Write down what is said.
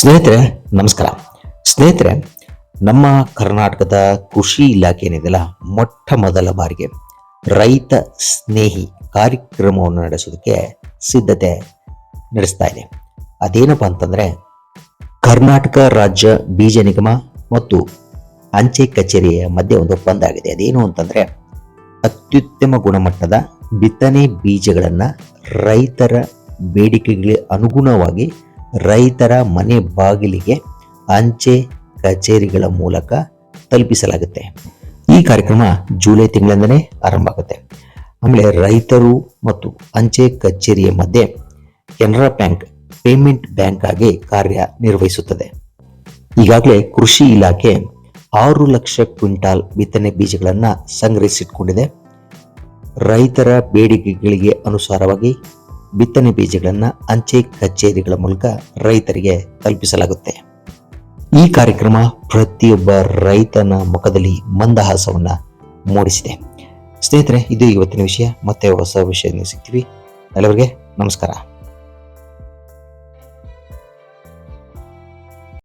ಸ್ನೇಹಿತರೆ, ನಮಸ್ಕಾರ. ಸ್ನೇಹಿತರೆ, ನಮ್ಮ ಕರ್ನಾಟಕದ ಕೃಷಿ ಇಲಾಖೆ ಏನಿದೆಯಲ್ಲ, ಮೊಟ್ಟ ಮೊದಲ ಬಾರಿಗೆ ರೈತ ಸ್ನೇಹಿ ಕಾರ್ಯಕ್ರಮವನ್ನು ನಡೆಸೋದಕ್ಕೆ ಸಿದ್ಧತೆ ನಡೆಸ್ತಾ ಇದೆ. ಅದೇನಪ್ಪ ಅಂತಂದರೆ, ಕರ್ನಾಟಕ ರಾಜ್ಯ ಬೀಜ ನಿಗಮ ಮತ್ತು ಅಂಚೆ ಕಚೇರಿಯ ಮಧ್ಯೆ ಒಂದು ಒಪ್ಪಂದ ಆಗಿದೆ. ಅದೇನು ಅಂತಂದರೆ, ಅತ್ಯುತ್ತಮ ಗುಣಮಟ್ಟದ ಬಿತ್ತನೆ ಬೀಜಗಳನ್ನು ರೈತರ ಬೇಡಿಕೆಗಳಿಗೆ ಅನುಗುಣವಾಗಿ ರೈತರ ಮನೆ ಬಾಗಿಲಿಗೆ ಅಂಚೆ ಕಚೇರಿಗಳ ಮೂಲಕ ತಲುಪಿಸಲಾಗುತ್ತೆ. ಈ ಕಾರ್ಯಕ್ರಮ ಜುಲೈ ತಿಂಗಳಿಂದಲೇ ಆರಂಭ ಆಗುತ್ತೆ. ಆಮೇಲೆ ರೈತರು ಮತ್ತು ಅಂಚೆ ಕಚೇರಿಯ ಮಧ್ಯೆ ಕೆನರಾ ಬ್ಯಾಂಕ್ ಪೇಮೆಂಟ್ ಬ್ಯಾಂಕ್ ಆಗಿ ಕಾರ್ಯನಿರ್ವಹಿಸುತ್ತದೆ. ಈಗಾಗಲೇ ಕೃಷಿ ಇಲಾಖೆ ಆರು ಲಕ್ಷ ಕ್ವಿಂಟಾಲ್ ಬಿತ್ತನೆ ಬೀಜಗಳನ್ನು ಸಂಗ್ರಹಿಸಿಟ್ಕೊಂಡಿದೆ. ರೈತರ ಬೇಡಿಕೆಗಳಿಗೆ ಅನುಸಾರವಾಗಿ ಬಿತ್ತನೆ ಬೀಜಗಳನ್ನು ಅಂಚೆ ಕಚೇರಿಗಳ ಮೂಲಕ ರೈತರಿಗೆ ತಲುಪಿಸಲಾಗುತ್ತೆ. ಈ ಕಾರ್ಯಕ್ರಮ ಪ್ರತಿಯೊಬ್ಬ ರೈತನ ಮುಖದಲ್ಲಿ ಮಂದಹಾಸವನ್ನು ಮೂಡಿಸಿದೆ. ಸ್ನೇಹಿತರೆ, ಇದು ಇವತ್ತಿನ ವಿಷಯ. ಮತ್ತೆ ಹೊಸ ವಿಷಯ ಸಿಗ್ತೀವಿ. ಎಲ್ಲರಿಗೆ ನಮಸ್ಕಾರ.